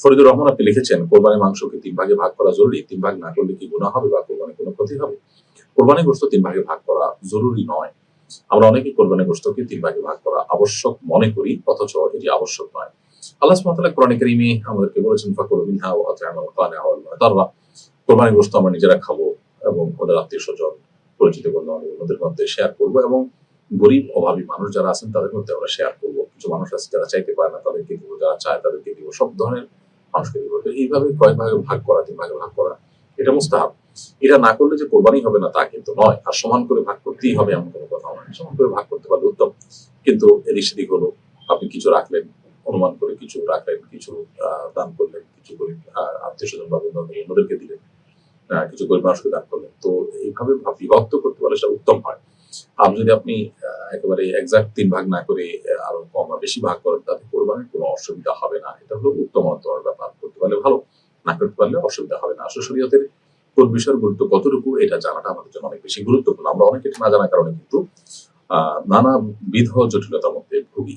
ফরিদুর রহমান আপনি লিখেছেন কোরবানি মাংসকে তিন ভাগে ভাগ করা জরুরি। তিন ভাগ না করলে কি গুণা হবে বা কোরবানি কোনো ক্ষতি হবে? কোরবানি গোস্ত তিন ভাগে ভাগ করা জরুরি নয়। আমরা অনেকে কোরবানি গোস্তকে তিন ভাগে ভাগ করা আবশ্যক মনে করি, অথচ এটি আবশ্যক নয়। আল্লাহ কোরআন আমাদেরকে বলেছেন কোরবানি গোস্ত আমরা নিজেরা খাব এবং ওদের আত্মীয় স্বজন পরিচিত বন্ধু ওদের মধ্যে শেয়ার করব এবং গরিব, অভাবী মানুষ যারা আছেন, তাদের মধ্যে আমরা শেয়ার করব। কিছু মানুষ আছে যারা চাইতে পারে না, তাদেরকে দিব, যারা চায় তাদেরকে দিব। সব ধরনের এইভাবে কয়েক ভাগে ভাগ করা, তিন ভাগে ভাগ করা, এটা মুস্তাহাব। এটা না করলে যে কোরবানি হবে না, তা কিন্তু নয়। আর সমান করে ভাগ করতেই হবে এমন কোনো কথা নয়। সমান করে ভাগ করতে পারলে উত্তম। কিন্তু এদিক সেদিক হলো, আপনি কিছু রাখলেন, অনুমান করে কিছু রাখলেন, কিছু দান করলেন, কিছু গরিব আত্মীয় স্বজন বা অন্যদেরকে দিলেন কিছু গরিব মানুষকে দান করলেন। তো এইভাবে বিভক্ত করতে পারলে সেটা উত্তম হয়। আর যদি আপনি একেবারে একজাক্ট তিন ভাগ না করে আরও কম বা বেশি ভাগ করেন, তাতে কোরবানির কোনো অসুবিধা হবে না। এটা হলো উত্তম অন্তর ব্যাপার। করতে পারলে ভালো, না করতে পারলে অসুবিধা হবে না। আসলে শরীয়তের কোন বিষয়ের গুরুত্ব কতটুকু, এটা জানাটা আমাদের জন্য অনেক বেশি গুরুত্বপূর্ণ। আমরা অনেকে না জানার কারণে কিন্তু নানা বিধ জটিলতার মধ্যে ভুগি।